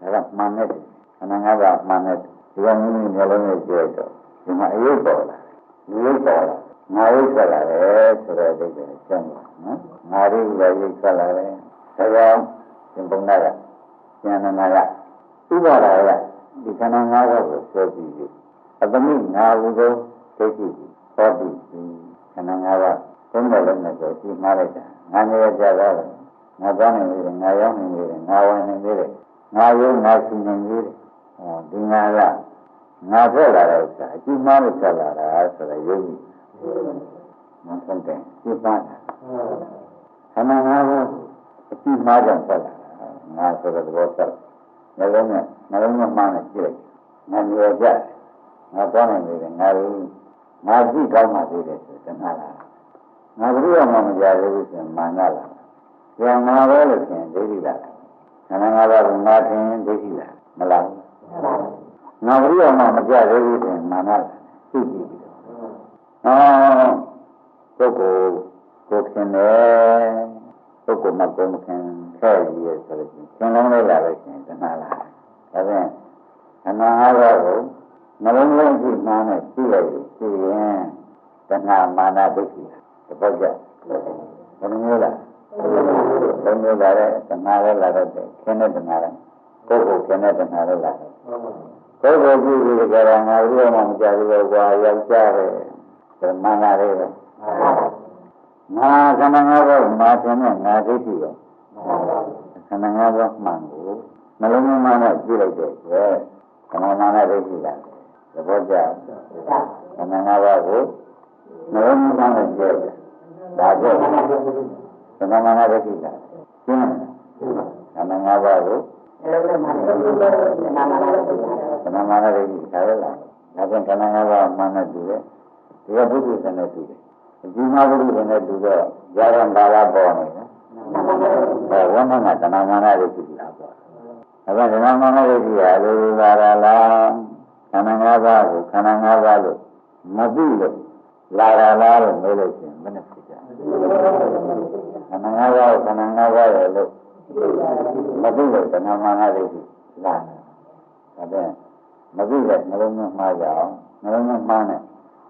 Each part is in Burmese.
ဒါကမှန်တဲ့ခန္ဓာငါးပါးမှန်တဲ့ဒီကမိမိမျိုးလုံးနဲ့ကြည့်တော့ဒီမှာအယုတ်ပေါ်လာလူယုတ်ပေါ်လာငါယုတ်ဆက်လာတယ်ဆိုတော့ဒီကကျမ်းပါနော်ငါရိယယုတ်ဆက်လာတယ်ဒါကြောင့်ရှင်ဘုံနာကဉာဏ်နာကဥပါဒါကဒီခန္ဓာငါးပါးကိုဆွဲပြီးပြီအတမိငါဟုသောဒိဋ္ဌိဟောပြီးခန္ဓာငါးပါးသုံးတယ်လည်းနဲ့ဆိုပြီးမှားလိုက်တာငါငယ်ကြတာလေငါသွားနေတယ်ငါရောက်နေတယ်ငါဝင်နေတယ် ငါယုံငါရှင်နေတယ်ဟောဒီငါကငါထွက်လာတဲ့ဥစ္စာအကျဉ်းမှလို့ဆက်လာတာဆိုတော့ယုံကြည်မဆုံးတယ်ပြပါတာခန္ဓာငါးပါးအကျဉ်းမှကြောင့်ဆက်လာတာငါဆိုတဲ့သဘောဆက်နှလုံးနဲ့နှလုံးနဲ့မှန်းနဲ့ကြည့်လိုက်ငါမြေကြငါသွားနေတယ်ငါယုံငါကြည့်ကောင်းမှသိတယ်ဆိုတဏှာလားငါဘုရားမှမကြသေးဘူးဆိုရင်မာနလား။ဉာဏ်ငါပဲလို့ဆိုရင်ဒိဋ္ဌိလား။ ခန္ဓာငါးပါးကိုငါထင်ဒိဋ္ဌိလားမလား။ငါဘုရားမှမကြသေးဘူးဆိုရင်မာနလား။သိကြည့်ပြီးတော့။အော်ပုဂ္ဂိုလ်ကိုခင်တယ်ပုဂ္ဂိုလ်မှကိုမခင်ခဲ့ရည်ရဲ့ဆိုလို့ရှိရင်သင်လုံးလေးလာလို့ရှိရင်တဏှာလား။ဒါပြန်ခန္ဓာငါးပါးကိုနှလုံးလုံးကြည့်မှန်းနဲ့ကြည့်လိုက်ကြည့်ရင်တဏှာမာနဒိဋ္ဌိတပတ်ကြဘယ်လိုမျိုးလဲ ဘယ်လိုလဲတဏှာလည်းလာတော့တယ်ခင်းတဲ့တဏှာလည်းကိုယ်ကိုခင်းတဲ့တဏှာလည်းလာတယ်ကိုယ်ကိုကြည့်ပြီးကြတာငါรู้မှမကြဘူးလို့ကွာယောက်ျားပဲဒါမာနလေးပဲငါခန္ဓာငါးပါးမာသင်နဲ့ငါဒိဋ္ဌိရောခန္ဓာငါးပါးမှန်ကိုနှလုံးသွင်းမှနဲ့ကြည့်လိုက်တဲ့ကျဲခန္ဓာမာနဒိဋ္ဌိလာတယ်သဘောကျခန္ဓာငါးပါးကိုနှလုံးသွင်းမှနဲ့ကြည့်တယ်ဒါကြောင့် သမဏနာဒိဋ္ဌိကရှင်းသမဏငါးပါးကိုသမဏနာဒိဋ္ဌိခါရလာဒါပြန်သမဏငါးပါးမှန်တဲ့တူတယ်ဒီကဘုဒ္ဓဆန်တဲ့တူတယ်အကြီးမားဘုဒ္ဓဆန်တဲ့တူတော့ဇာရံဘာလာပေါ်နေတယ်အဲဝန္ဒနာသမဏနာဒိဋ္ဌိလာပေါ်ဒါပြန်သမဏနာဒိဋ္ဌိဟာလူပါရလားခန္ဓာငါးပါးကိုခန္ဓာငါးပါးလို့မသိလို့လာရလားလို့ပြောလို့ရှိရင်မနဲ့ဖြစ်ကြ ခန္ဓာငါးပါးခန္ဓာငါးပါးရဲ့လို့မသိလို့တဏှာမာနဒိဋ္ဌိလာတာဒါပြန်မသိတဲ့နှလုံးသွင်းမှားကြအောင်နှလုံးသွင်းမှားနဲ့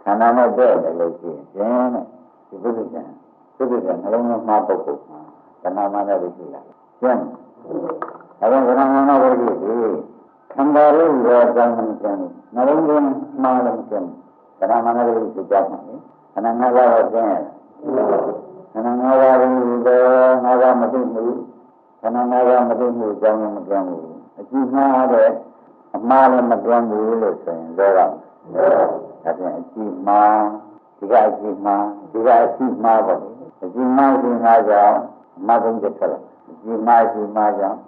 ခန္ဓာနဲ့တဲ့တယ်လို့ရှိရင်ကျင်းတဲ့ဒီပုဒ်ကံပုဒ်ကံနှလုံးသွင်းမှားပုဂ္ဂိုလ်မှာတဏှာမာနဒိဋ္ဌိလာကျင်းဒါပြန်ခန္ဓာမာနဒိဋ္ဌိဒီခန္ဓာလို့ရောအကြောင်းမကျင်းနှလုံးသွင်းမှားလို့ကျင်းတဏှာမာနဒိဋ္ဌိကြောက်မှာလေခန္ဓာငါးပါးတော့ကျင်းခန္ဓာငါးပါးဘူးတော့ ငါးပါးမသိဘူးခန္ဓာငါးပါးမသိမှုအကြောင်းမကျင်းဘူးအကြည့်မှားတဲ့အမှားလည်းမကျင်းဘူးလို့ဆိုရင်လောကဒါပြန်အကြည့်မှားဒီကအကြည့်မှားဒီကအကြည့်မှားပေါ့အကြည့်မှားခြင်းငါကြောင့်မဘုံကျက်တယ်အကြည့်မှားခြင်းမှားကြောင့်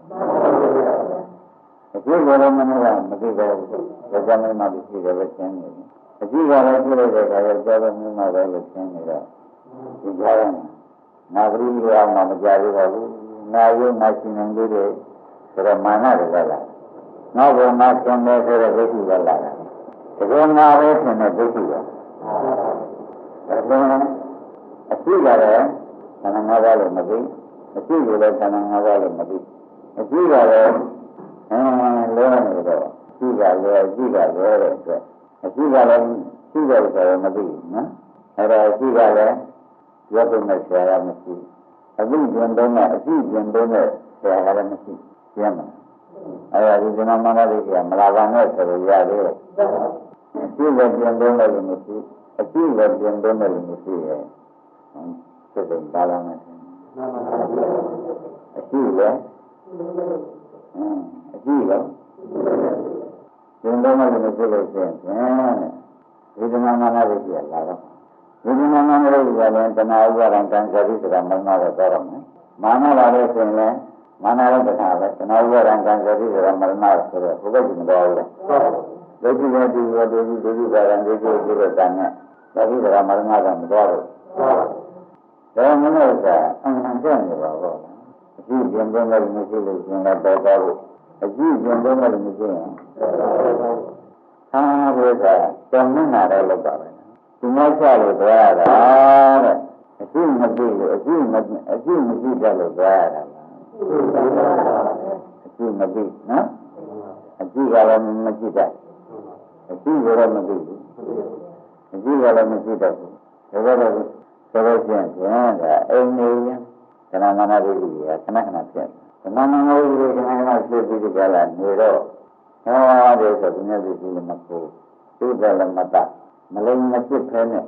အကြည့်ကိုလည်းမနည်းကမသိတော့ဘူးဒါကြောင့်မှမသိတယ်ပဲကျင်းနေတယ်အကြည့်ကလည်းပြလိုက်တဲ့အခါကျတော့ကြောက်မှုမှပဲလို့ရှင်းနေတော့ဒီကြား ရမှာနာဂရိရောမှမကြသေးပါဘူးနာယုံနာရှင်နေလေးတွေဆိုတော့မာနတွေကလာနောက်ဘုံမှာဆင်းတယ်ဆိုတဲ့ဒိဋ္ဌိကလာတာတကယ်ငါပဲဆင်းတဲ့ဒိဋ္ဌိကဒါဆိုရင်အရှိကလည်းခန္ဓာငါးပါးလို့မသိအရှိကလည်းခန္ဓာငါးပါးလို့မသိအရှိကလည်းအဲလောနေတော့အရှိကလည်းအရှိကလည်းတဲ့အတွက်အရှိကလည်းရှိတယ်ဆိုတော့မသိဘူးနော်အဲ့ဒါအရှိကလည်း ရုပ်နဲ့ဆရာကမရှိအသိကျင်တော့နဲ့အရှိကျင်တော့နဲ့ဆရာကလည်းမရှိကျင်းမှာအဲ့ဒါဒီဇနမန္တရိကမလာပါနဲ့ဆိုရရသေးတယ်အရှိကကျင်တော့လည်းမရှိအရှိကကျင်တော့လည်းမရှိရဲ့စိတ်ကပါလာမယ်အရှိလည်းအရှိလည်းကျင်တော့လည်းမရှိလို့ရှိရင်ဝေဒနာမာနတွေပြလာတော့ ဝေဒနာမာနတွေပြလည်းတဏှာဥပါဒံကံစရိဆိုတာမနာတော့တော့မယ်မာနလာလို့ဆိုရင်လည်းမာနလည်းတဏှာပဲတဏှာဥပါဒံကံစရိဆိုတာမနာဆိုတော့ဘုရားကြီးမတော်ဘူးလားဒုက္ခနဲ့ဒီဝတ္တိဒုက္ခပါဒံဒုက္ခဒီလိုတန်နဲ့စရိဆိုတာမနာကမတော်ဘူးဒါမှမဟုတ်ကအမှန်တန်နေပါတော့အကြည့်ကျင်သုံးလို့မရှိလို့ရှင်လည်းတော်တော်ဘူးအကြည့်ကျင်သုံးလို့မရှိရင်အာဘုရားတောင်းနေတာတော့လောက်ပါပဲ ဒီနောက်ချလို့သွားရတာတဲ့အရှိမသိလို့အရှိမအရှိမရှိတတ်လို့သွားရတာလားအရှိမသိနော်ကြည့်ကလည်းမကြည့်တတ်အကြည့်ကတော့မသိဘူးအကြည့်ကလည်းမကြည့်တတ်ဘူးဒါကြတော့ဆိုလို့ရှိရင်ကျန်တာအိမ်နေရင်ခဏမနာဒိဋ္ဌိကခဏခဏဖြစ်ခဏမနာဒိဋ္ဌိခဏခဏဖြစ်ပြီးကြလာနေတော့ဟောတယ်ဆိုဒီနေ့ဒီလိုမကိုသိတယ်လည်းမတတ် မလိမ်မဖြစ်ဖဲနဲ့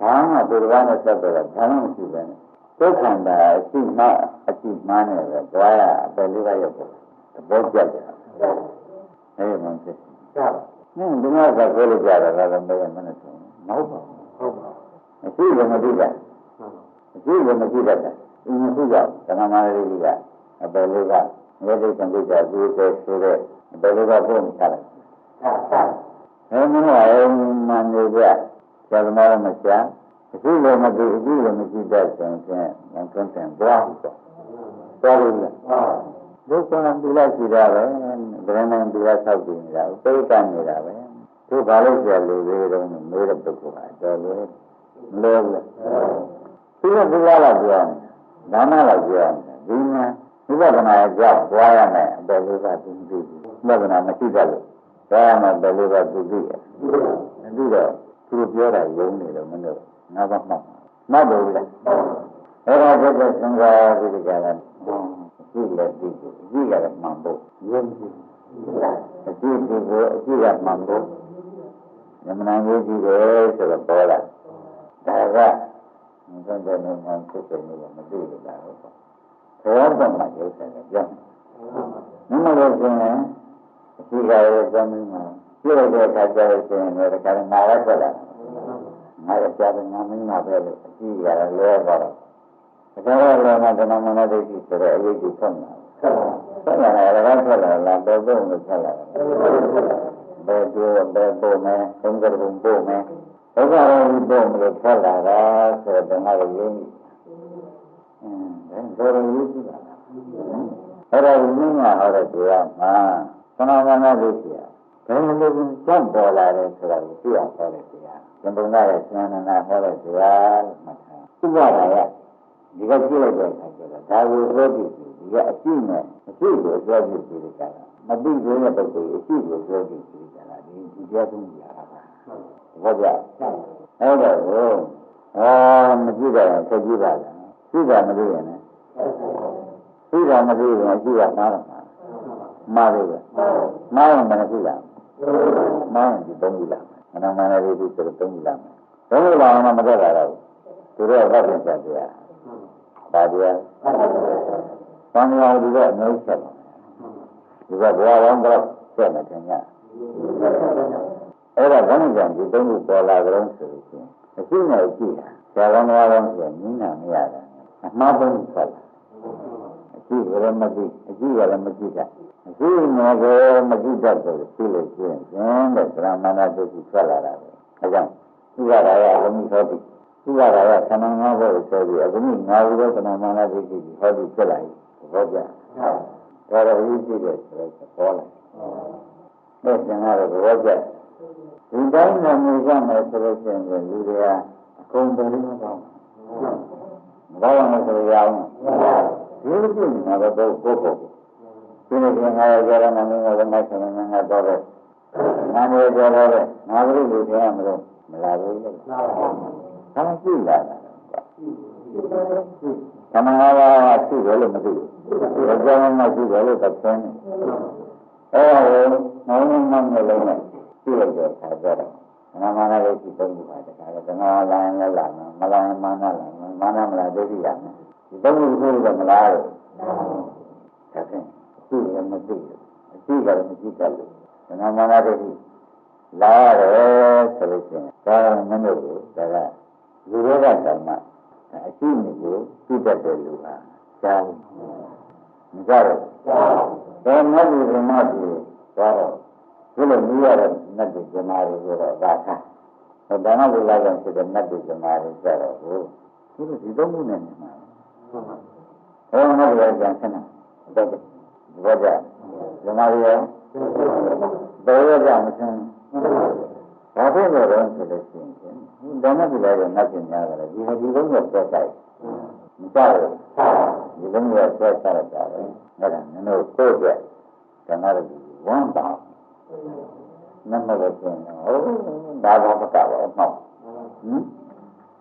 ဘာမှဒီလိုနဲ့ဆက်တော့ဘာမှမရှိပဲနဲ့ဒုက္ခန္တာအရှိမအရှိမှန်းနေပဲတွားရအပယ်လေးပါးရောက်တယ်သဘောကျတယ်အဲဒီမှဖြစ်တယ်ဟင်းဒီမှာကပြောလို့ကြတာလည်းမရမနဲ့ဆိုမဟုတ်ပါဘူးဟုတ်ပါအရှိကမသိတာအရှိကမသိတတ်တာဒီမရှိကြောင့်သဏ္ဍာန်လေးကြီးကအပယ်လေးကမြေတိတ်ကံကြည့်ကြပြီးတဲ့ဆိုတဲ့အပယ်လေးကပုံချလိုက် အဲမင်းကအဲမှန်နေကြဆရာသမားမချာအခုလည်းမသိအခုလည်းမကြည့်တတ်ဆိုရင်ငါတွန်းတယ်သွားပြီတော့သွားလို့လားဒုက္ခနဲ့ဒီလိုက်ရှိတာပဲဗရဏံဒီကဆောက်တည်နေတာဥပိ္ပကနေတာပဲသူဘာလို့ဆရာလူသေးတုံးမေးတဲ့ပုဂ္ဂိုလ်ဟာတော်လို့မလို့လားသူကဒီလားလားပြောဒါနလားပြောဒီမှာဝိပဿနာကြောင့်သွားရမယ်အပေါ်လေးကသူသိဘူးဝိပဿနာမရှိတတ်လို့ သွားရမယ်ဘယ်လိုကသူသိရမသိတော့သူပြောတာယုံနေတယ်မလို့ငါကမှတ်မှတ်တယ်လေအဲ့ဒါကျတော့သံဃာဒီကလည်းရှိလက်ဒီကိုရှိရတဲ့မှန်ဖို့ယုံကြည်အကြည့်ဒီကိုအကြည့်ကမှန်ဖို့ယမနာရေးကြည့်တယ်ဆိုတော့ပေါ်လာဒါကဘယ်တော့မှမဖြစ်တယ်လို့မသိဘူးလားဟုတ်ပါဘောတော့မှရုပ်တယ်ပြောမမလို့ဆိုရင် အကြည့်ကရဲ့ကြောင်းမှာပြည့်တဲ့အခါကျတော့ဆိုရင်လည်းဒါကနာရထွက်လာငါရကြတယ်ငါမင်းနာပဲလို့အကြည့်ရတယ်လဲတော့ဒါကြတော့လည်းမတဏမနဒိဋ္ဌိဆိုတဲ့အရေးကြီးဆုံးတာဆက်လာတယ်လည်းထွက်လာလားဘယ်ပုံကိုဆက်လာတယ်ဘယ်ပြောဘယ်ပုံနဲ့ဘုံကဘုံပုံနဲ့ဘုရားရောဒီပုံလို့ထွက်လာတာဆိုတော့ငါတို့ရင်းအင်းဒါဆိုရင်ရေးကြည့်ပါလားအဲ့ဒါကိုမြင်ရဟောတဲ့တရားမှာ သနာမနာလို့ရှိရဘယ်လိုလဲကြောက်ပေါ်လာတယ်ဆိုတာကိုသိအောင်ဟောတဲ့တရားသံဃာရဲ့ဉာဏ်နာဟောတဲ့တရားလို့မှတ်ထားသူကလည်းဒီကကြည့်လိုက်တဲ့အခါကျတော့ဒါကိုပြောကြည့်ဒီကအရှိနဲ့အရှိကိုပြောကြည့်ပြီးကြတာမသိသေးတဲ့ပုဂ္ဂိုလ်အရှိကိုပြောကြည့်ပြီးကြတာဒီဒီတရားသုံးကြတာပါဟုတ်ကြအဲ့တော့အော်မကြည့်တော့ဆက်ကြည့်ပါလားသိတာမသိရင်လည်းသိတာမသိရင်အရှိကမှားတော့ မှာမှားတယ်မှားရင်မနသိလားမှားရင်ဒီသုံးကြည့်လားမနမနလေးဒီဆိုသုံးကြည့်လားသုံးကြည့်လာအောင်မတက်တာတော့သူတို့ကသတ်ပြန်ပြတရားပါတရားသံဃာဒီကအမျိုးဆက်ပါဒီကဘဝဝမ်းတော့ဆက်နေတယ်ညအဲ့ဒါဘုန်းကြီးကဒီသုံးခုပေါ်လာကြတော့ဆိုလို့ရှိရင်အရှိနဲ့အရှိဟာဆရာတော်တော်တော်ဆိုနင်းနာမရတာအမှားဆုံးဆက်လာအ ရှိကလည်းမကြည့်အရှိကလည်းမကြည့်တာအရှိနဲ့ကိုမကြည့်တတ်လို့ရှိလို့ရှိရင်ကျင်းတဲ့ဗြဟ္မဏတုတိထွက်လာတာပဲအဲကြောင့်သူကရာရအလုံးကြီးသောတိသူကရာရခန္ဓာငါးဘက်ကိုဆိုပြီးအခုငါဘူးတဲ့ခန္ဓာမနာတိတိဟောဒီဖြစ်လာပြီဘောကြတော်တော်ကြီးကြည့်တယ်ဆိုတော့ပေါ်လာတဲ့ကျန်ရတဲ့ဘောကြဒီတိုင်းနဲ့နေကြမယ်ဆိုလို့ရှိရင်လူတွေကအကုန်တည်းမကောင်းဘူးဘာလို့လဲဆိုရအောင် ဒီလိုကြည့်နေတာတော့ပုဂ္ဂိုလ်ဒီနေ့ကငါရကြရနာမည်ကလည်းငါဆန္ဒငါတော့တယ်ငါမျိုးကြတော့တယ်ငါတို့လူတွေမလို့မလာဘူးလေ။ဒါမှကြည့်လာတာ။သမဏဘာဝရှိတယ်လို့မသိဘူး။ဒါကြောင့်မှရှိတယ်လို့သက်ဆုံးတယ်။အဲဒါကိုနောင်နောင်နဲ့လုံးနဲ့ကြည့်လိုက်တဲ့အခါကျတော့နာမနာလေးရှိသုံးခုပါတခါတော့ဓမ္မလာရင်လည်းလာမယ်မလာရင်မာနလာမယ်မာနမလာဒိဋ္ဌိလာ မယ်ဒီသုံးခုကိုတော့မလားလို့ဒါဖြင့်ရှိတယ်မသိဘူးအရှိကလည်းမရှိတတ်လို့ဓမ္မနာဒိဋ္ဌိလာရတယ်ဆိုလို့ရှိရင်ဒါကမင်းတို့ကိုဒါကလူရောဂဓမ္မအရှိနေကိုသိတတ်တဲ့လူဟာရှားမကြတော့ဒါမှမဟုတ်ဒီမှာဒီသွားတော့ဒီလိုမြည်ရတဲ့နတ်တွေဇမားတွေဆိုတော့ဒါခါဒါနဝိလာကဖြစ်တဲ့နတ်တွေဇမားတွေကြတော့ဟိုသူတို့ဒီသုံးခုနဲ့နေမှာ ဟောနတ်တွေကြံခဏတော့ဘောကြဇမားတွေရောဘယ်ရောကြမစမ်းဘာဖြစ်လို့လဲဆိုလို့ရှိရင်ဒါနဝိလာကနတ်ပြင်များတယ်ဒီဟာဒီလုံးကိုဆက်တိုက်မကြဘူးဒီလုံးကိုဆက်တိုက်တာပဲအဲ့ဒါနင်တို့ကိုယ့်အတွက်ဓမ္မရည်ဝမ်းပါနမလို့ပြန်ဟုတ်ဒါတော့မကပါဘူးဟောဟင်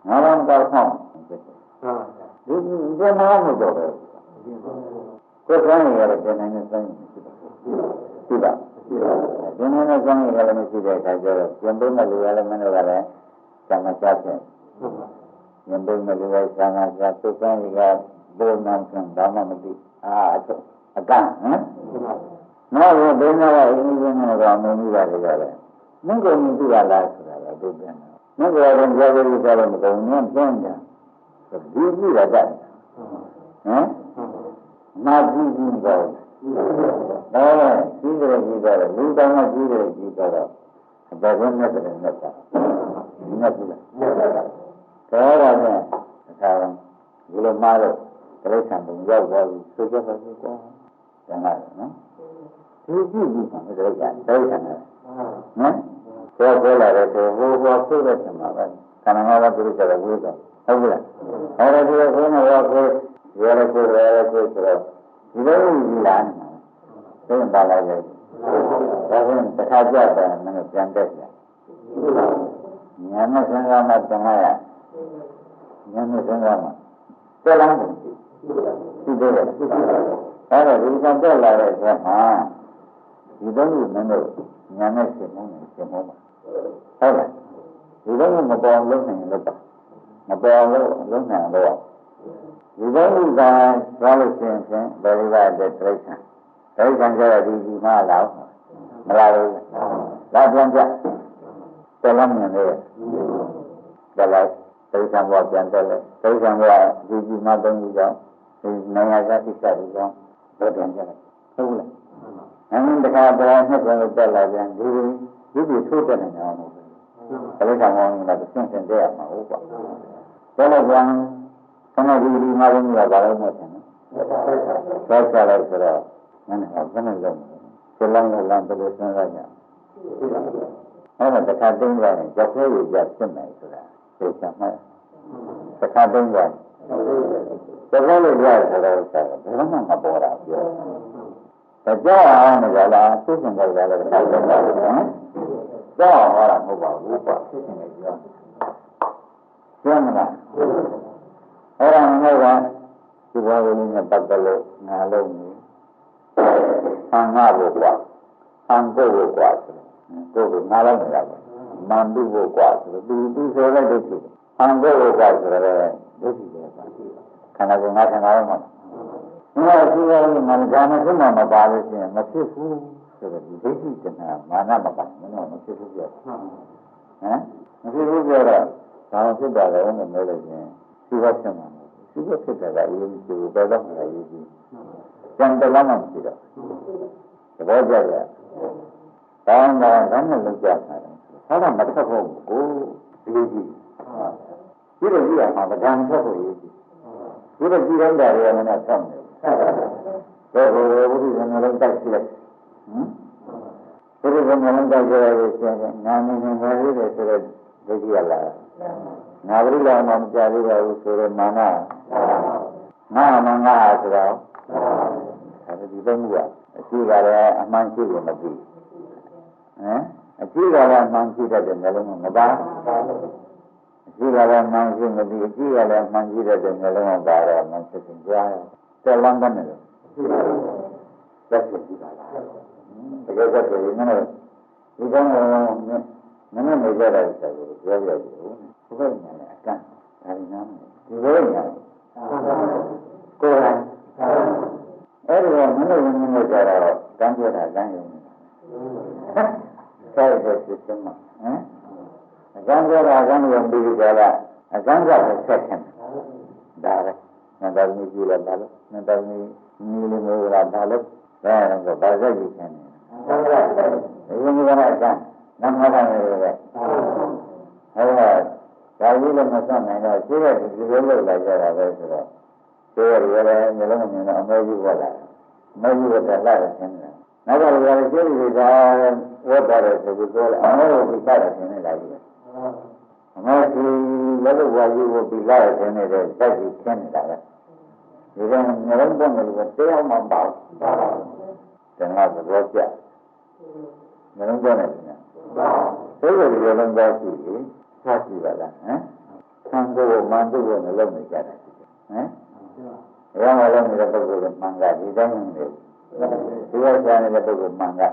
ငါတော့မကောက်ဟော ဒီဒီမှာမတော့ပဲကိုယ်ကလည်းရတယ်ပြန်နေနေဆိုင်ရှိပါရှိပါဒီနေ့နဲ့ကောင်းရလည်းမရှိတဲ့အခါကျတော့ပြန်ပေးမဲ့လူရလည်းမင်းတို့ကလည်းသံဃာချဖြစ်ပြန်ပေးမဲ့လူလည်းသံဃာချသူကံကြီးကဘုံနာဆံဘာမှမသိအာအကန့်ဟမ်နောက်တော့ဘယ်မှာလဲအင်းကြီးနဲ့တော့မင်းကြီးပါလေကြတယ်မင်းကုန်ကြီးပြလားဆိုတာလည်းသူပြန်တယ်မင်းကတော့ကြောက်ကြည့်ကြတယ်မကုန်ဘူးပြန်တယ် ဒီကြည့်ရတတ်ဟမ်နာကြည့်ကြည့်တော့အဲကြီးတယ်ကြီးတယ်လူတောင်ကကြီးတယ်ကြီးတော့အဘယ်နဲ့နဲ့တယ်နဲ့တာဒီနဲ့ပြီလားဒါတော့လည်းအခါဒီလိုမှားတော့တိရစ္ဆာန်ပုံရောက်သွားပြီဆိုကြပါစို့ကွာကျန်တာနော်ဒီကြည့်ပြီးဆောင်တဲ့ကြတိရစ္ဆာန်နော်ဆောပြောလာတဲ့ဟိုဟိုဟိုဆိုတဲ့ဆံမှာပဲ ခန္ဓာငါးပါးပြိစ္ဆာကဝေးတော့ဟုတ်ပြီလားအဲ့ဒါဒီလိုဆိုနေတော့ကိုရရကိုရရကိုဆိုတော့ဒီလိုကြီးလားသိရင်ပါလိုက်ရဲ့ဒါဆိုရင်တစ်ခါကြတယ်မင်းပြန်တက်ကြညာနဲ့စဉ်းစားမှပြန်ရညာနဲ့စဉ်းစားမှတက်လာတယ်ဒီလိုလေအဲ့တော့ဒီကတက်လာတဲ့အခါမှာဒီတော့မင်းတို့ညာနဲ့စဉ်းစားနေစဉ်းစားမှာဟုတ်လား ဒီတော့မပေါ်လို့နိုင်လို့ပါမပေါ်လို့လုံးနိုင်တော့ဒီတော့ဥစ္စာသွားလို့ရှိရင်ဘယ်လိုလဲတဲ့တိရစ္ဆာန်ဒိဋ္ဌံကျတော့ဒီဒီမှလာမလာဘူးလာပြန်ကြတယ်လည်းမြင်တယ်တယ်လည်းဒိဋ္ဌံဘောပြန်တယ်လေဒိဋ္ဌံဘောဒီဒီမှသုံးပြီးတော့ဒီနိုင်ငံသားတိစ္ဆာပြီးတော့ဘယ်ပြန်ကြလဲဟုတ်လားအဲ့ဒီတခါပေါ်နှစ်ပြန်လို့တက်လာပြန်ဒီဒီဒီထိုးတက်နေအောင်မဟုတ်ဘူး ဒိဋ္ဌံဘောကလည်းဆင့်ဆင့်တဲ့ရမှာဟုတ်ပါတယ်လည်းပြန်ခဏဒီဒီမှလုံးကဘာလို့မဟုတ်ဘူးဆက်ဆက်လိုက်ဆိုတော့နည်းနည်းဘယ်နဲ့လုံးစလန်းလန်းဘယ်လိုစဉ်းစားကြအဲ့ဒါတစ်ခါသိမ်းသွားရင်ကြောက်ခဲရကြဖြစ်မယ်ဆိုတာသိချင်မှတစ်ခါသိမ်းသွားကြောက်ခဲလို့ရဆိုတော့ဆက်ဘယ်မှမပေါ်တာပြောဒါကြောက်အောင်နေကြလားသိစင်ကြတယ်တစ်ခါသိမ်းသွားတယ်နော် ကြောက်အောင်ဟောတာမဟုတ်ပါဘူးကွာဖြစ်နေတယ်ကြောက်ပြောမလားအဲ့ဒါမဟုတ်ပါဒီဘဝကြီးနဲ့ပတ်သက်လို့ငါလုံးနေအင်္ဂါဘုကွာအံကုတ်ဘုကွာဆိုတော့ကိုယ်ကငါလုံးနေတာပါမန္တုဘုကွာဆိုတော့သူသူဆိုတဲ့ဒိဋ္ဌိအံကုတ်ဘုကွာဆိုတော့ဒိဋ္ဌိပဲပါခန္ဓာကိုယ်ငါခန္ဓာရောမဟုတ်လားငါကသူကငါကမဖြစ်မှမပါလို့ရှိရင်မဖြစ်ဘူး ဆိုတော့ဒီဒိဋ္ဌိတဏှာမာနမပါဘူးနော်မဖြစ်ဘူးပြောဟမ်မဖြစ်ဘူးပြောတော့ဒါမှဖြစ်တာလည်းမမဲလို့ရှင်ရှိဘဖြစ်မှာရှိဘဖြစ်တာကအရေးကြီးဘူးဘယ်တော့မှလည်းရေးကြီးကျန်တယ်လည်းမရှိတော့သဘောကျကြ။တောင်းတာဘာနဲ့လောက်ကြတာလဲ။ဒါကမထက်ဖို့ကိုဒီလိုကြည့်။ဒီလိုကြည့်ရမှာဗဒံထက်ဖို့ရေးကြည့်။ဒီလိုကြည့်တိုင်းတာရမနဲ့ဆောက်နေ။ဒါကိုဘုရားရှင်လည်းတိုက်ကြည့်လိုက်။ ဟမ်ဘုရားရှင်လည်းတိုက်ကြရလို့ဆိုရင်နာမည်နဲ့ငါလေးတယ်ဆိုတော့ဒုက္ခရလာ။ငါပရိလောင်မှမကြသေးပါဘူးဆိုတော့မာန။ငါမငါဆိုတော့အဲဒီသုံးခုကအရှိကလည်းအမှန်ရှိတယ်မသိဟမ်အရှိကလည်းအမှန်ရှိတတ်တယ်မျိုးလုံးမပါအရှိကလည်းအမှန်ရှိမသိအရှိကလည်းအမှန်ရှိတတ်တယ်မျိုးလုံးမပါတော့မှဖြစ်စဉ်ကြားတယ်လမ်းကနေလို့သက်ဖြစ်ကြပါလား တကယ်သက်ဖြစ်ရင်လည်းဒီကောင်းကောင်းနည်းနည်းနေကြတယ်ဆိုတော့ပြောပြကြည့်ဦးဘုရားညာလည်းအကန့်ဒါရင်းနာမယ်ဒီလိုညာကိုယ်အဲ့ဒီတော့မင်းတို့ဝင်နေကြတော့ကံပြတာကံယုံနေတာဆက်တဲ့စစ်စမဟမ်အကံပြတာကံယုံပြီးကြလားအကံကလည်းဆက်တယ်ဒါပဲနန္ဒမီကြီးလည်းဘာလို့နန္ဒမီညီလေးမျိုးကဘာလို့ ဒါတော့ဘာဆက်ကြည့်နေလဲဒီလိုကအကံနမလာနေတယ်ဟဲ့ဒါကြီးလည်းမဆက်နိုင်တော့ရှိတဲ့ဒီလိုလုပ်လာကြတာပဲဆိုတော့ဆိုရရတယ်မျိုးလုံးမြင်တော့အမေကြီးဝတ်လာမေကြီးဝတ်လာလာတယ်ဆင်းတယ်နောက်ကလည်းရတယ်ရှိပြီကဝတ်တာတယ်ဆိုပြီးပြောတယ်အမေကိုပြတ်တယ်ဆင်းနေလာပြီအမေကြီးလည်းလို့ဝါကြီးကိုပြလာတယ်ဆင်းနေတဲ့စိုက်ကြီးဆင်းနေတာပဲဒီကမျိုးလုံးပုံလို့တရားမှမပါဘူး တဏှာသဘောကျနှလုံးသွင်းတယ်ခင်ဗျာသိတဲ့ဒီလိုလုံးသားရှိပြီထားရှိပါလားဟမ်ဆံကိုမန်တို့ကိုနှလုံးနေကြတာရှိတယ်ဟမ်ဘယ်မှာလုံးနေတဲ့ပုဂ္ဂိုလ်ကမှန်ကဒီတိုင်းနေတယ်ဒီဝဆရာနေတဲ့ပုဂ္ဂိုလ်မှန်ကဒါ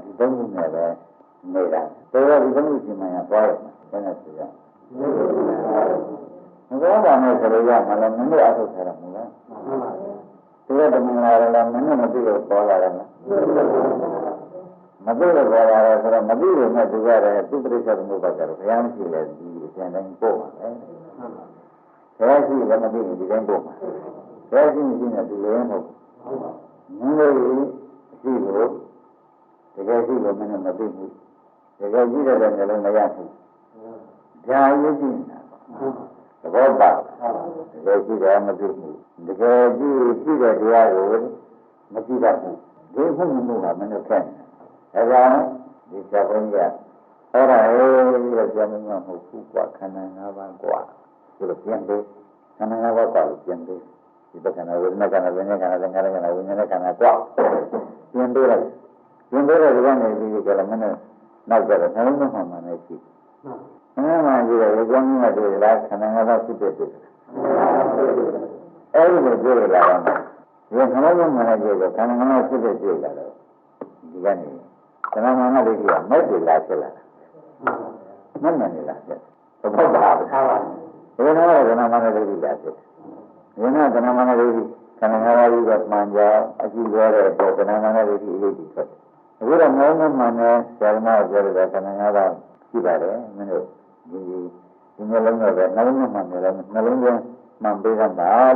ဒီသုံးခုနဲ့ပဲနေတာတော်တော်ဒီသုံးခုရှင်မှန်ရသွားတယ်ဘယ်နဲ့ဆိုရမကောင်းပါနဲ့ဆိုလို့ရမှလည်းမင်းတို့အထုတ်ထားတာမဟုတ်လား ဒီကတမန်လာလည်းမင်းတို့မသိလို့ပေါ်လာတယ်မသိလို့ပေါ်လာတယ်ဆိုတော့မသိလို့နဲ့သူရတယ်သူပရိစ္ဆေသမုပ္ပါဒ်ကတော့ဘုရားမရှိလေဒီအရှင်တိုင်းပို့ပါလေဘုရားရှိလည်းမသိရင်ဒီတိုင်းပို့ပါဘုရားရှိမရှိနဲ့ဒီလိုမဟုတ်မင်းတို့ရှိလို့တကယ်ရှိလို့မင်းတို့မသိဘူးတကယ်ကြည့်တဲ့လည်းလည်းမရဘူးဒါရည်ကြည့်နေတာသဘောပါ တကယ်ကြည့်တယ်မသိဘူးတကယ်ကြည့်ကြည့်တဲ့တရားကိုမကြည့်တတ်ဘူးဒီမှုမှုကမင်းတို့ခက်နေဒါကြောင့်ဒီချက်ဘုန်းကြီးကအဲ့ဒါဟဲ့လို့ပြောမှမဟုတ်ဘူးကွာခန္ဓာ၅ပါးကွာဒီလိုပြန်ပြီးခန္ဓာ၅ပါးကွာလို့ပြန်ပြီးဒီပက္ခဏဝေဒနာကဏဝိညာဉ်ကဏသင်္ခါရကဏဝိညာဉ်ကဏကွာပြန်ပြီးလိုက်ပြန်ပြီးတော့ဒီကနေပြီးကြလားမင်းတို့နောက်ကြတော့နှလုံးသွင်းမှမှလည်းရှိမှန်မှန်ကြည့်တော့ဒီကောင်းကြီးကတွေ့လားခန္ဓာ၅ပါးဖြစ်တဲ့တွေ့ အဲ့ဒီလိုတွေ့လာတော့ဒီခန္ဓာလုံးမှလည်းတွေ့တော့ခန္ဓာ၅ပါးဖြစ်တဲ့တွေ့လာတော့ဒီကနေခန္ဓာ၅ပါးလေးကမဲ့တယ်လားဖြစ်လာမမှန်နေလားဖြစ်သဘောပါဘူးဘယ်တော့ခန္ဓာ၅ပါးလေးကလားဖြစ်ဒီနေ့ခန္ဓာ၅ပါးလေးခန္ဓာ၅ပါးကြီးကမှန်ကြအကြည့်ရတဲ့ပေါ်ခန္ဓာ၅ပါးလေးကြီးအလေးကြီးဖြစ်အခုတော့မောင်းမှန်တယ်ဆရာမပြောတဲ့ခန္ဓာ၅ပါးရှိပါတယ်မင်းတို့ဒီ ဒီနှလုံးတော့ပဲနှလုံးမှန်တယ်လည်းနှလုံးသွင်းမှန်ပေးတာ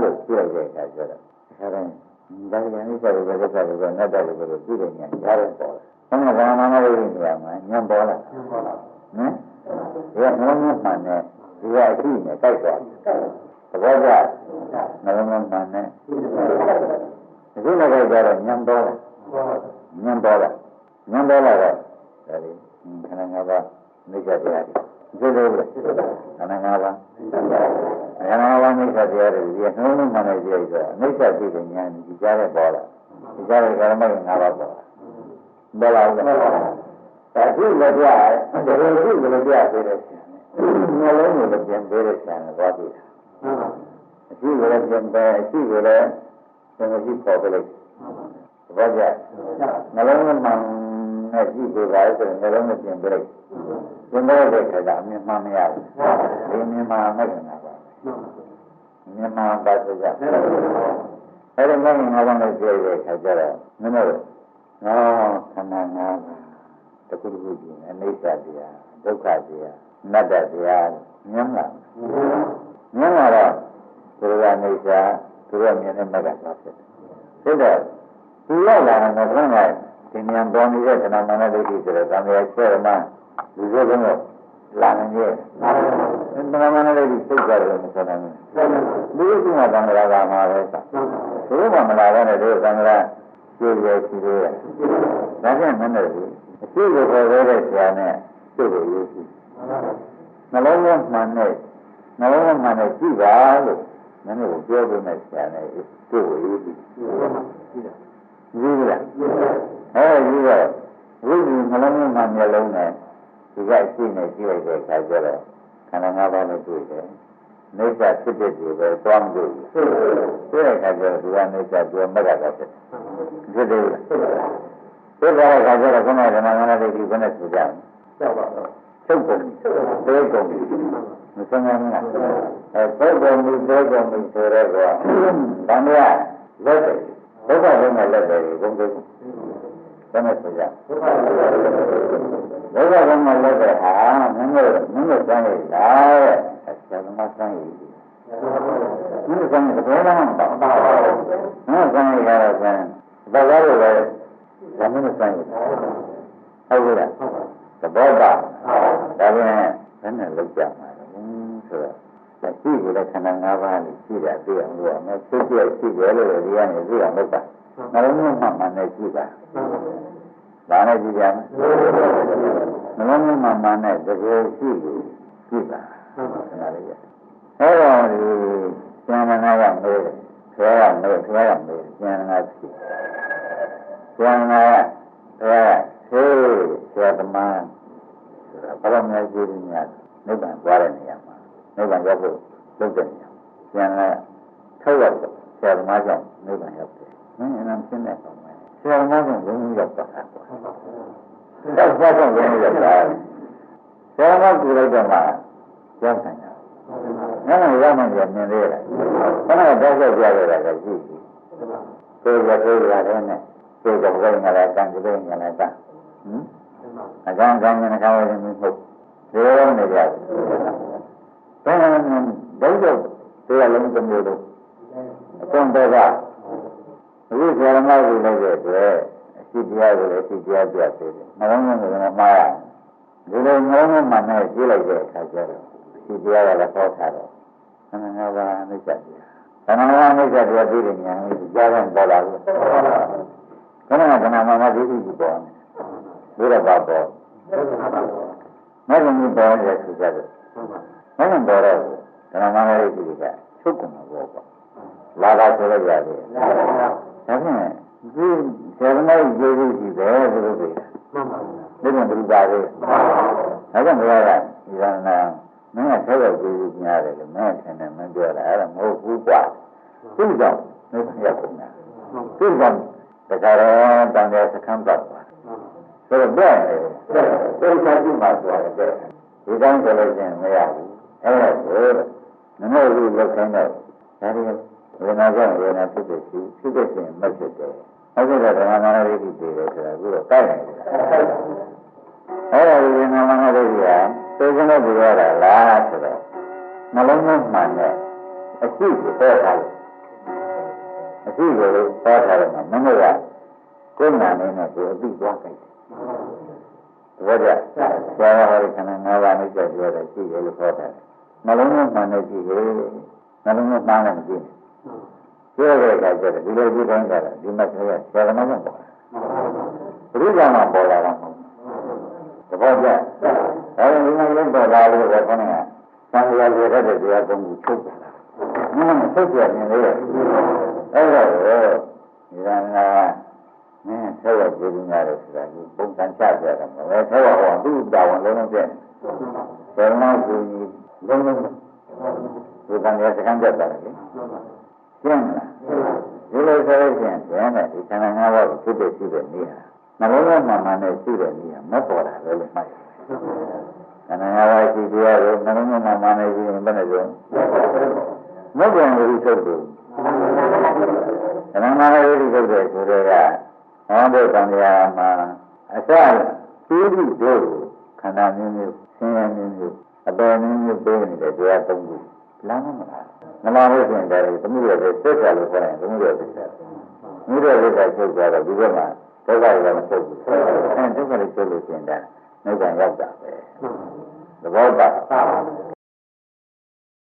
လို့ပြောရတဲ့အခါကျတော့အဲဒါဒါကလည်းဆက်ရတဲ့ဆက်ရတဲ့နဲ့တယ်လို့ပြောပြီးတယ်ညာကြားရပေါ်တယ်။ဘုရားဘာမှမလုပ်နေရမှာညံပေါ်လာ။ဟမ်။ဒီကနှလုံးမှန်တယ်ဒီကအရှိနဲ့တိုက်သွားတယ်။သဘောကျနှလုံးမှန်တယ်။ဒီလိုလည်းကြတော့ညံပေါ်လာ။ညံပေါ်လာ။ညံပေါ်လာတော့ဒါလေးခန္ဓာ၅ပါးမိစ္ဆာတရားတွေ ဒီလိုပဲခန္ဓာ၅ပါးခန္ဓာ၅ပါးမိစ္ဆာတရားတွေဒီနှလုံးမှန်တဲ့တရားတွေဆိုမိစ္ဆာသိတဲ့ဉာဏ်ဒီကြားတဲ့ပေါ်လာဒီကြားတဲ့ကရမက၅ပါးပေါ်လာပေါ်လာတယ်ဒါကြည့်လည်းပြတယ်ဒါလိုကြည့်လည်းပြသေးတယ်နှလုံးကိုလည်းပြန်ပေးတဲ့ဆံသွားပြီအရှိကလည်းပြန်ပေးအရှိကလည်းသင်္ကြန်ပေါ်ပြလိုက်ဘာကြနှလုံးမှန် နဲ့ကြည့်ပေးပါဆိုရင်နှလုံးနဲ့ပြန်ပေးလိုက်ပြန်ပေးတဲ့ခါကျအမြင်မှမရဘူးဒီမြင်မှမဟုတ်ဘူးပါမြင်မှပါဆိုကြအဲ့ဒါမှငါးပါးနဲ့ကြည့်တဲ့ခါကျတော့မင်းတို့ဟောခန္ဓာငါးပါးတခုတခုကြည့်အနိစ္စတရားဒုက္ခတရားနတ္တတရားမြင်လားမြင်လာတော့သူကအိစ္စသူကမြင်တဲ့မဂ္ဂပါဖြစ်တယ်ဖြစ်တော့ဒီရောက်လာတဲ့ဘုရား ဒီဉာဏ်ပေါ်နေတဲ့ခဏမနဒိဋ္ဌိဆိုတော့သံဃာချဲ့မှလူစုံတော့လာနေရဲ့သံဃာမနဒိဋ္ဌိစိတ်ကြတယ်မဆိုနိုင်ဘူးလူစုံကသံဃာကမှာပဲသာဘုရားမလာတဲ့တို့သံဃာကျိုးရရှိသေးတယ်ဒါကြောင့်မနဲ့ဘူးအရှိကိုပေါ်တဲ့ဆရာနဲ့ကျိုးကိုရေးရှိနှလုံးသွင်းမှန်နဲ့နှလုံးသွင်းမှန်နဲ့ကြည့်ပါလို့မင်းတို့ပြောပေးမဲ့ဆရာနဲ့ကျိုးကိုရေးရှိကြီးလား အဲဒီတော့ဝိဇ္ဇနှလုံးသွင်းမှမျက်လုံးနဲ့ဒီကရှိနေကြည့်လိုက်တဲ့အခါကျတော့ခန္ဓာ၅ပါးနဲ့တွေ့တယ်နေစာဖြစ်တဲ့ဒီပဲသွားမလို့တွေ့တဲ့အခါကျတော့ဒီကနေစာပြောမရတာဖြစ်ဖြစ်တယ်လားဖြစ်တဲ့အခါကျတော့ခဏခဏခဏလေးဒီဘယ်နဲ့ဆိုကြလဲကြောက်ပါတော့ချုပ်ကုန်သေးကုန်မစမ်းနိုင်ဘူးလားအဲချုပ်ကုန်ပြီသေးကုန်ပြီဆိုတော့ကဘာမရလက်တယ်ဒုက္ခလုံးနဲ့လက်တယ်ဘုံသေးဘူး ဘယ်နဲ့ဆိုကြဒုက္ခလုံးနဲ့လက်တယ်ဟာမင်းတို့မင်းတို့စမ်းရလားတဲ့ဆရာသမားစမ်းရည်မင်းတို့စမ်းရတဲ့ဘယ်တော့မှမပါဘူးမင်းတို့စမ်းရတာကဘာသာလို့လဲဒါမင်းတို့စမ်းရဟုတ်ကဲ့လားသဘောပါဒါပြန်ဘယ်နဲ့လောက်ကြမှာလဲဆိုတော့ရှိကိုလည်းခန္ဓာ၅ပါးလေးရှိတာသိအောင်လို့အမေသိပြရှိတယ်လို့ဒီကနေသိအောင်လုပ်ပါ နှလုံးသွင်းမှမှန်နဲ့ရှိပါဒါနဲ့ကြည့်ကြမယ်နှလုံးသွင်းမှမှန်နဲ့တကယ်ရှိကိုရှိပါဒါလေးရအဲ့တော့ဒီဉာဏ်နာကမေးတယ်ခရကမေးခရကမေးဉာဏ်နာရှိဉာဏ်နာကအဲဟေးဆရာသမားဆိုတာဘယ်လိုများကြည့်နေရနိဗ္ဗာန်သွားတဲ့နေရာမှာနိဗ္ဗာန်ရောက်ဖို့လုပ်တဲ့နေရာပြန်လာထောက်ရောက်ဆရာသမားကြောင့်နိဗ္ဗာန်ရောက်တယ် မင်းအနံရှင်းတဲ့ကောင်ပဲဆရာသမားကြောင့်ဘုန်းကြီးရောက်တာကွာတော့ဘာကြောင့်ဘုန်းကြီးရောက်တာဆရာသမားကူလိုက်တော့မှရောက်ဆိုင်တာငါကရောက်မှပြန်မြင်သေးတယ်ခဏတော့ကြောက်ကြရတာကရှိပြီကိုယ်ရကိုယ်ရတယ်နဲ့ကိုယ်ကဘယ်ငါလဲတန်ကြည့်ငါလဲတန်ဟမ်အကြောင်းကောင်းတဲ့ကောင်းတဲ့မျိုးဟုတ်ဒီလိုနေကြတယ်ဘယ်နဲ့ဒုက္ခတရားလုံးတစ်မျိုးလုံးအကုန်တော့က အခုဆရာမကြီးလည်းရဲ့အတွက်အရှိတရားကိုလည်းအရှိတရားပြသေးတယ်နှလုံးသွင်းကမှားရဒီလိုနှလုံးသွင်းမှနဲ့ကြည့်လိုက်တဲ့အခါကျတော့အရှိတရားကလည်းဟောထားတော့ခန္ဓာငါးပါးအိစ္ဆတရားခန္ဓာငါးပါးအိစ္ဆတရားပြီးတဲ့ဉာဏ်ကြီးကြားတဲ့ပေါ်လာလို့ခန္ဓာခန္ဓာမှာမသိသိပေါ်နေဘုရားပါပေါ်မဂ္ဂင်ကြီးပေါ်ရဲ့ဆိုကြတယ်မဂ္ဂင်ပေါ်တော့ခန္ဓာမှာလည်းဒီကချုပ်ကုန်မှာပေါ့ကွာလာတာဆိုလိုက်ရတယ် ဒါဖြင့်ဒီဇေဝနာရေးရေးကြီးပဲဆိုလို့ပြောတယ်ဒီကဘုရားပဲဒါကြောင့်ဘုရားကဒီကနာမင်းကဆက်ရောက်ကြည့်ကြရတယ်လေမင်းထင်တယ်မင်းပြောတာအဲ့ဒါမဟုတ်ဘူးကွာသူ့ကြောင့်မင်းရောက်ကုန်တာသူ့ကြောင့်တခါတော့တန်တဲ့စခန်းပတ်သွားဆိုတော့တဲ့တယ်သိချာကြည့်မှဆိုရတယ်ဒီတိုင်းဆိုလို့ရှိရင်မရဘူးအဲ့ဒါကိုနမောကြီးလောက်ခိုင်းတော့ဒါတွေ ဝေဒနာကြောင့်ဝေဒနာဖြစ်ဖြစ်ရှိဖြစ်ဖြစ်ရှင်မဖြစ်တယ်ဟုတ်ကဲ့ဓမ္မနာရိတိတည်တယ်ဆိုတာအခုတော့တိုက်နေတယ်အဲ့ဒါဝေဒနာမနာရိတိကသိစင်းလို့ပြောတာလားဆိုတော့နှလုံးသွင်းမှန်တဲ့အရှိကိုပေါ်ထားတယ်အရှိကိုပေါ်ထားတယ်မမကကိုယ်နာနေနဲ့ကိုယ်အသိသွားကြတယ်ဘောကြဆရာဟောဒီခဏငါးပါးနဲ့ကြပြောတယ်ရှိတယ်လို့ခေါ်တယ်နှလုံးသွင်းမှန်တဲ့ရှိတယ်နှလုံးသွင်းမှန်တယ်မကြည့် ပြောတဲ့အခါကျတော့ဒီလိုကြည့်တိုင်းကြတာဒီမှာဆရာဆရာကမှပေါ်တာဘုရားမှာပေါ်လာတာမဟုတ်သဘောကျအဲဒီမှာလုံးပေါ်လာလို့ပဲခေါင်းကသံဃာတွေတဲ့တရားကုန်းကိုချုပ်တာ။မင်းဆုတ်ပြနေလေ။အဲ့တော့ဒီကနေ့မင်းဆက်ရပြည်နေရတယ်ဆိုတာကိုပုံစံချပြတာမဟုတ်ဘူး။ဆက်ရဟောသူ့တာဝန်လုံးလုံးပြည့်။ဆယ်မောက်ကြီးလုံးလုံးဒီကနေ့စကံပြတ်တာလေ။ရှင်းလား။ဒီလိုဆိုရင် ကျန်တယ်ဒီခန္ဓာငါးပါးကိုဖြစ်ဖြစ်ရှိတဲ့နေရာနှလုံးသားမှန်မှန်နဲ့ရှိတဲ့နေရာမပေါ်တာပဲလို့မှတ်ရမယ်။ခန္ဓာငါးပါးရှိတရားကိုနှလုံးသားမှန်မှန်နဲ့ရှိရင်ဘယ်နဲ့ဆိုမဟုတ်ပြန်လို့ထုတ်တယ်။ခန္ဓာငါးပါးကိုထုတ်တယ်ဆိုတော့ကဟောတဲ့တန်ရာမှာအစသိပြီးတို့ခန္ဓာမျိုးမျိုးဆင်းရဲမျိုးမျိုးအပယ်မျိုးမျိုးပေးနေတဲ့တရားသုံးခု လမ်းမလား။မလားလို့ဆိုရင်ဒါတွေသမှုရတဲ့သက်သာလို့ခေါ်ရင်သမှုရတဲ့သက်သာ။မြစ်တဲ့သက်သာချုပ်သွားတော့ဒီဘက်မှာဒုက္ခတွေလည်းမချုပ်ဘူး။အဲဒုက္ခတွေချုပ်လို့ရှိရင်ဒါနိဗ္ဗာန်ရောက်တာပဲ။သဘောပါ